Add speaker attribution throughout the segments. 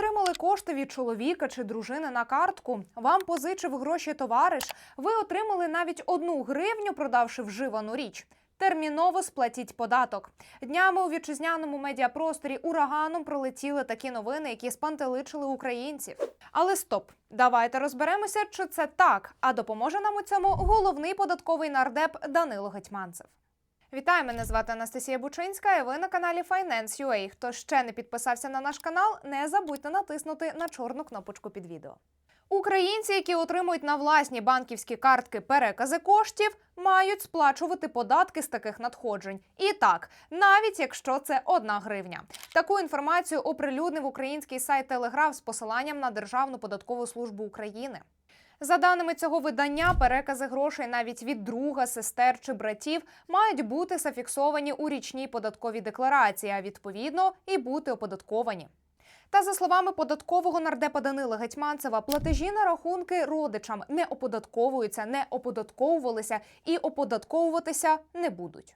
Speaker 1: отримали кошти від чоловіка чи дружини на картку. Вам позичив гроші товариш. Ви отримали навіть одну гривню, продавши вживану річ. Терміново сплатіть податок. Днями у вітчизняному медіапросторі ураганом пролетіли такі новини, які спантеличили українців. Але стоп, давайте розберемося, чи це так. А допоможе нам у цьому головний податковий нардеп Данило Гетьманцев. Вітаю, мене звати Анастасія Бучинська, і ви на каналі Finance.ua. Хто ще не підписався на наш канал, не забудьте натиснути на чорну кнопочку під відео. Українці, які отримують на власні банківські картки перекази коштів, мають сплачувати податки з таких надходжень. І так, навіть якщо це одна гривня. Таку інформацію оприлюднив український сайт Телеграф з посиланням на Державну податкову службу України. За даними цього видання, перекази грошей навіть від друга, сестер чи братів мають бути зафіксовані у річній податковій декларації, а відповідно і бути оподатковані. Та за словами податкового нардепа Данила Гетьманцева, платежі на рахунки родичам не оподатковуються, не оподатковувалися і оподатковуватися не будуть.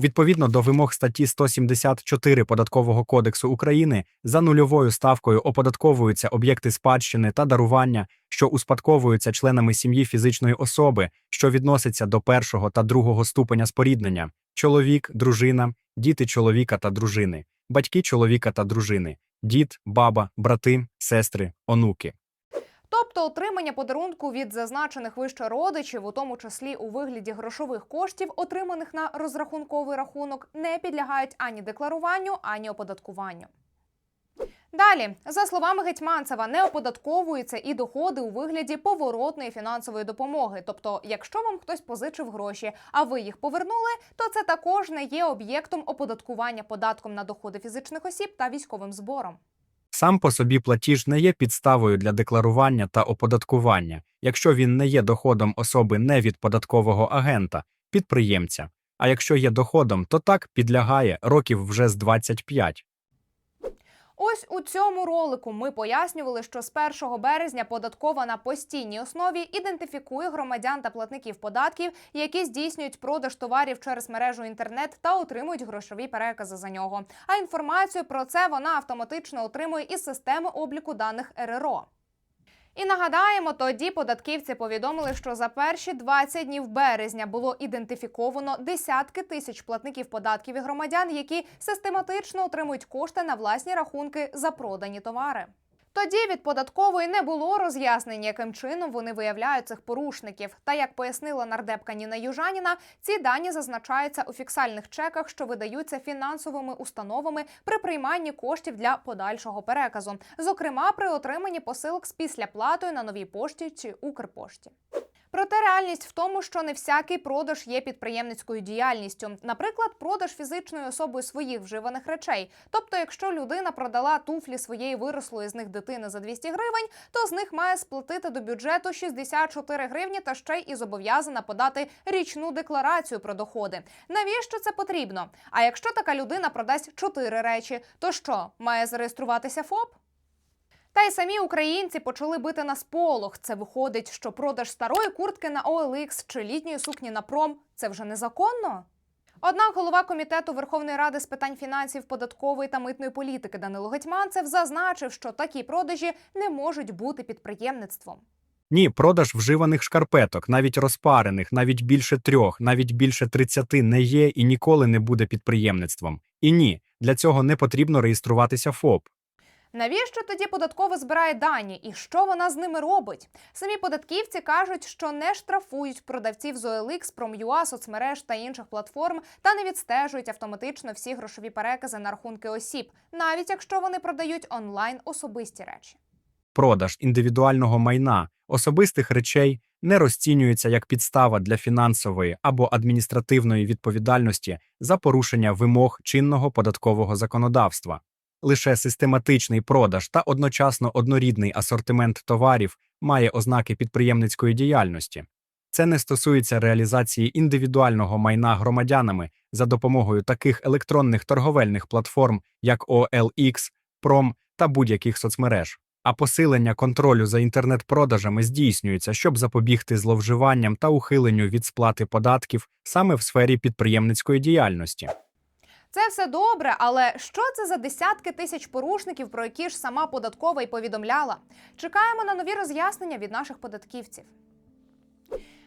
Speaker 2: Відповідно до вимог статті 174 Податкового кодексу України за нульовою ставкою оподатковуються об'єкти спадщини та дарування, що успадковуються членами сім'ї фізичної особи, що відноситься до першого та другого ступеня споріднення: чоловік, дружина, діти чоловіка та дружини, батьки чоловіка та дружини, дід, баба, брати, сестри, онуки.
Speaker 1: Тобто отримання подарунку від зазначених вище родичів, у тому числі у вигляді грошових коштів, отриманих на розрахунковий рахунок, не підлягають ані декларуванню, ані оподаткуванню. Далі, за словами Гетьманцева, не оподатковуються і доходи у вигляді поворотної фінансової допомоги. Тобто, якщо вам хтось позичив гроші, а ви їх повернули, то це також не є об'єктом оподаткування податком на доходи фізичних осіб та військовим збором.
Speaker 2: Сам по собі платіж не є підставою для декларування та оподаткування, якщо він не є доходом особи не від податкового агента, підприємця. А якщо є доходом, то так підлягає років вже з 25.
Speaker 1: Ось у цьому ролику ми пояснювали, що з 1 березня податкова на постійній основі ідентифікує громадян та платників податків, які здійснюють продаж товарів через мережу інтернет та отримують грошові перекази за нього. А інформацію про це вона автоматично отримує із системи обліку даних РРО. І нагадаємо, тоді податківці повідомили, що за перші 20 днів березня було ідентифіковано десятки тисяч платників податків і громадян, які систематично отримують кошти на власні рахунки за продані товари. Тоді від податкової не було роз'яснень, яким чином вони виявляють цих порушників. Та як пояснила нардепка Ніна Южаніна, ці дані зазначаються у фіксальних чеках, що видаються фінансовими установами при прийманні коштів для подальшого переказу, зокрема при отриманні посилок з після платою на новій пошті чи Укрпошті. Проте реальність в тому, що не всякий продаж є підприємницькою діяльністю. Наприклад, продаж фізичною особою своїх вживаних речей. Тобто, якщо людина продала туфлі своєї вирослої з них дитини за 200 гривень, то з них має сплатити до бюджету 64 гривні та ще й зобов'язана подати річну декларацію про доходи. Навіщо це потрібно? А якщо така людина продасть 4 речі, то що має зареєструватися ФОП? Та й самі українці почали бити на сполох. Це виходить, що продаж старої куртки на OLX чи літньої сукні на пром це вже незаконно. Однак голова комітету Верховної Ради з питань фінансів, податкової та митної політики Данило Гетьманцев зазначив, що такі продажі не можуть бути підприємництвом.
Speaker 2: Ні, продаж вживаних шкарпеток, навіть розпарених, навіть більше трьох, навіть більше 30 не є і ніколи не буде підприємництвом. І ні, для цього не потрібно реєструватися ФОП.
Speaker 1: Навіщо тоді податково збирає дані і що вона з ними робить? Самі податківці кажуть, що не штрафують продавців з OLX, Prom.ua, соцмереж та інших платформ та не відстежують автоматично всі грошові перекази на рахунки осіб, навіть якщо вони продають онлайн особисті речі.
Speaker 2: Продаж індивідуального майна, особистих речей не розцінюється як підстава для фінансової або адміністративної відповідальності за порушення вимог чинного податкового законодавства. Лише систематичний продаж та одночасно однорідний асортимент товарів має ознаки підприємницької діяльності. Це не стосується реалізації індивідуального майна громадянами за допомогою таких електронних торговельних платформ, як OLX, Prom та будь-яких соцмереж. А посилення контролю за інтернет-продажами здійснюється, щоб запобігти зловживанням та ухиленню від сплати податків саме в сфері підприємницької діяльності.
Speaker 1: Це все добре, але що це за десятки тисяч порушників, про які ж сама податкова й повідомляла? Чекаємо на нові роз'яснення від наших податківців.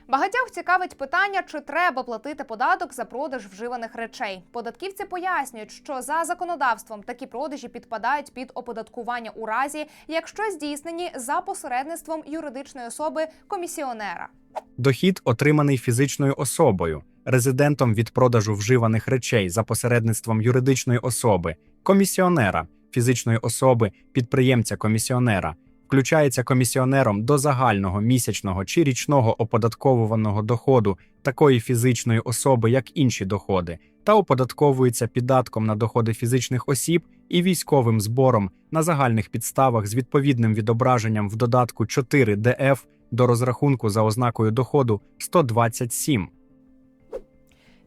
Speaker 1: Багатьох цікавить питання, чи треба платити податок за продаж вживаних речей. Податківці пояснюють, що за законодавством такі продажі підпадають під оподаткування у разі, якщо здійснені за посередництвом юридичної особи комісіонера.
Speaker 2: Дохід, отриманий фізичною особою, резидентом від продажу вживаних речей за посередництвом юридичної особи, комісіонера, фізичної особи, підприємця-комісіонера, включається комісіонером до загального місячного чи річного оподатковуваного доходу такої фізичної особи, як інші доходи, та оподатковується піддатком на доходи фізичних осіб і військовим збором на загальних підставах з відповідним відображенням в додатку 4 ДФ до розрахунку за ознакою доходу 127.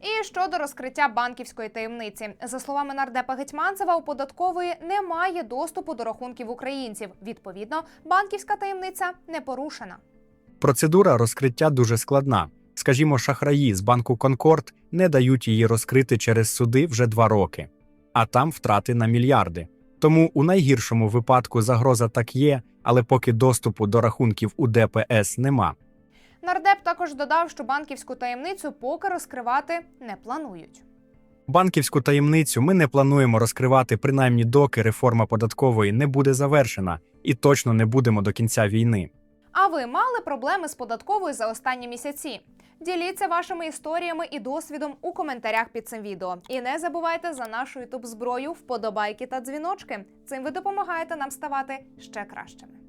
Speaker 1: І щодо розкриття банківської таємниці, за словами нардепа Гетьманцева, у податкової немає доступу до рахунків українців. Відповідно, банківська таємниця не порушена.
Speaker 2: Процедура розкриття дуже складна. Скажімо, шахраї з банку Конкорд не дають її розкрити через суди вже два роки, а там втрати на мільярди. Тому у найгіршому випадку загроза так є, але поки доступу до рахунків у ДПС нема.
Speaker 1: Нардеп також додав, що банківську таємницю поки розкривати не планують.
Speaker 2: Банківську таємницю ми не плануємо розкривати принаймні доки реформа податкової не буде завершена, і точно не будемо до кінця війни.
Speaker 1: А ви мали проблеми з податковою за останні місяці? Діліться вашими історіями і досвідом у коментарях під цим відео. І не забувайте за нашу ютуб зброю, вподобайки та дзвіночки. Цим ви допомагаєте нам ставати ще кращими.